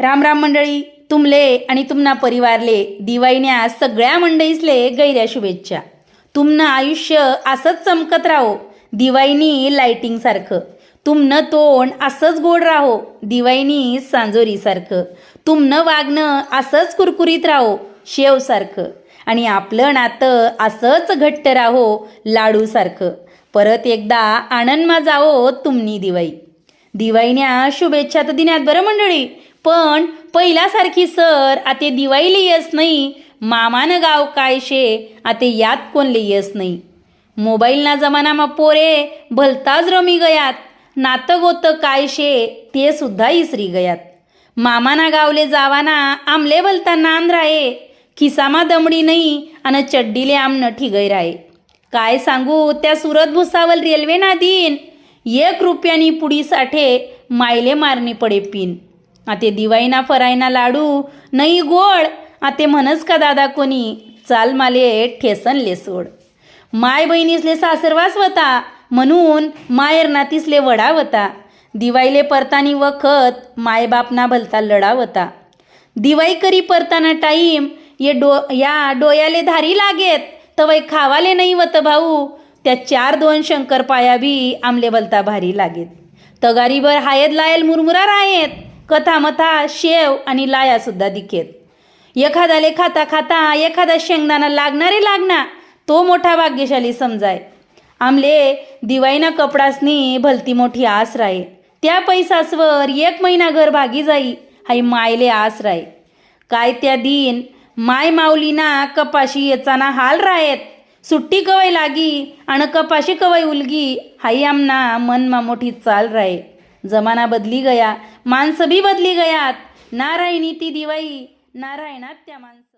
राम राम मंडळी तुमले आणि तुमना परिवारले दिवाळीन्या सगळ्या मंडळीसले गैऱ्या शुभेच्छा. तुमनं आयुष्य असंच चमकत राहो दिवाळीनी लाईटिंगसारखं तुमनं तोंड असंच गोड राहो दिवाळीनी सांजोरीसारखं तुमनं वागणं असंच कुरकुरीत राहो शेवसारखं आणि आपलं नातं असंच घट्ट राहो लाडूसारखं परत एकदा आनंदमा जावो तुमनी दिवाळी दिवाळीन्या शुभेच्छा तर दिन्यात बरं मंडळी? पण पहिल्यासारखी सर आते दिवाळी येस नाही मामानं गाव काय शे आते यात कोणले येस नाही मोबाईलना जमानामा पोरे भलताच रमी गयात नातं गोतं काय शे ते सुद्धा इसरी गयात. मामाना गावले जावाना आमले भलता नांद राहे खिसामा दमडी नाही आणि चड्डीले आमनं ठिगै राहे काय सांगू त्या सुरत भुसावल रेल्वे ना दिन एक रुपयानी पुडी साठे मायले मारणी पडे पिन. आते दिवाईना फरायना लाडू नाही गोड. आते म्हणस का दादा कोणी? चाल माले ठेसन सोड. माय बहिणीसले सासरवास व्हता म्हणून मायर नातीसले वडा होता दिवाईले परतानी वखत मायबापना भलता लढा होता दिवाई करी परताना टाईम ये डो या डोयाले धारी लागेत तवय खावाले नाही वत भाऊ. त्या चार दोन शंकर पाया बी आमले भलता भारी लागेत. तगारीवर हायद लायल मुरमुरा राहेत कथा मथा शेव आणि लाया सुद्धा दिखेत. एखादाले खाता खाता एखादा शेंगदाणा लागणारे लागना तो मोठा भाग्यशाली समजाय. आमले दिवाईना कपडासनी भलती मोठी आस राहे त्या पैसासवर एक महिना घर भागी जाई हाई मायले आस राहे काय त्या दिन माय माऊलीना कपाशी येचाना हाल राहेत सुट्टी कवय लागी आणि कपाशी कवय उलगी हाई आमना मनमा मोठी चाल राहे जमाना बदली गया माणसं बी बदली गयात. नारायणी ती दिवाई नारायणात त्या माणसं.